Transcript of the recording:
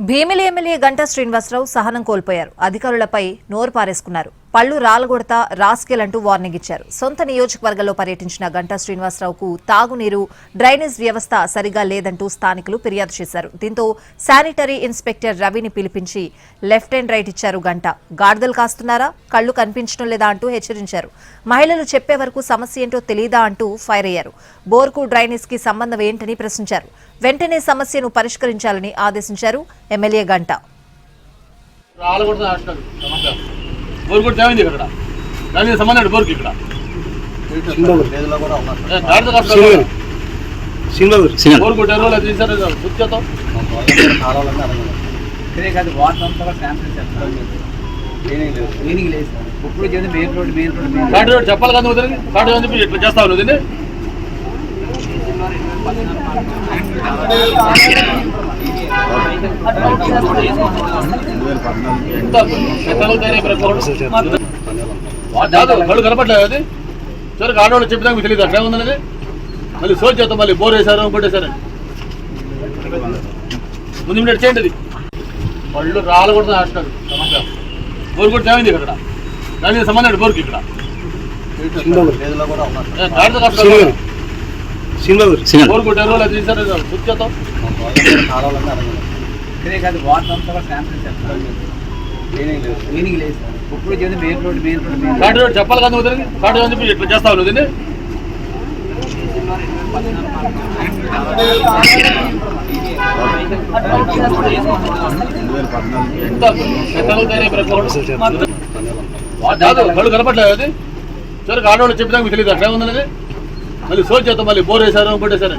Bheemili MLA Ganta Srinivasarao సహనం కోల్పోయారు. అధికారులపై నోరు పారేసుకున్నారు. పళ్ళు రాలగొడతా రాస్కెలంటూ వార్నింగ్ ఇచ్చారు. సొంత నియోజకవర్గంలో పర్యటించిన గంటా శ్రీనివాసరావుకు తాగునీరు డ్రైనేజ్ వ్యవస్థ సరిగా లేదంటూ స్థానికులు ఫిర్యాదు చేశారు. దీంతో శానిటరీ ఇన్స్పెక్టర్ రవిని పిలిపించి లెఫ్ట్ అండ్ రైట్ ఇచ్చారు గంట. గాడిదలు కాస్తున్నారా? కళ్ళు కనిపించడం లేదా అంటూ హెచ్చరించారు. మహిళలు చెప్పే వరకు సమస్య ఏంటో తెలీదా అంటూ ఫైర్ అయ్యారు. బోర్కు డ్రైనేజ్కి సంబంధం ఏంటని ప్రశ్నించారు. వెంటనే సమస్యను పరిష్కరించాలని ఆదేశించారు ఎమ్మెల్యే గంట. బోర్ కూడా తేమైంది ఇక్కడ? దానికి సంబంధం బోర్కి ఇక్కడ. కాదు వాటర్ అంతా కూడా శాంపిల్ చేస్తారు క్లీనింగ్ లేదు. సార్. ఇప్పుడు చేసి మెయిన్ రోడ్ మెయిన్ రోడ్ చెప్పాలి కదా వదిలి చెప్పి ఇట్లా చేస్తావు నువ్వు కాదు కళ్ళు కనపట్లేదు అది. చివరికి ఆడవాళ్ళు చెప్పినా మీకు తెలియదు అక్కడ ఉందనేది మళ్ళీ సోచ్ చేస్తాం మళ్ళీ బోర్ వేశారు ఇంకోటేశారు ముందు మినిట్ చేయండి అది పళ్ళు రాలకూడదు అంటారు బోర్ కూడా తేమైంది ఇక్కడ? దానికి సంబంధం బోర్కి ఇక్కడ. ఏ, సార్ కాటి రోడ్ చెప్పాలి కదా వదిలి కాటి అని చెప్పి ఇట్లా చేస్తావు ప్రతి కాదు కళ్ళు కనపట్లేదు అది. ఆడవాళ్ళు చెప్పినా మీకు తెలియదు అక్కడ ఉందనేది మళ్ళీ సోచేత మళ్ళీ బోర్ వేశారు ఇంకోటేశారు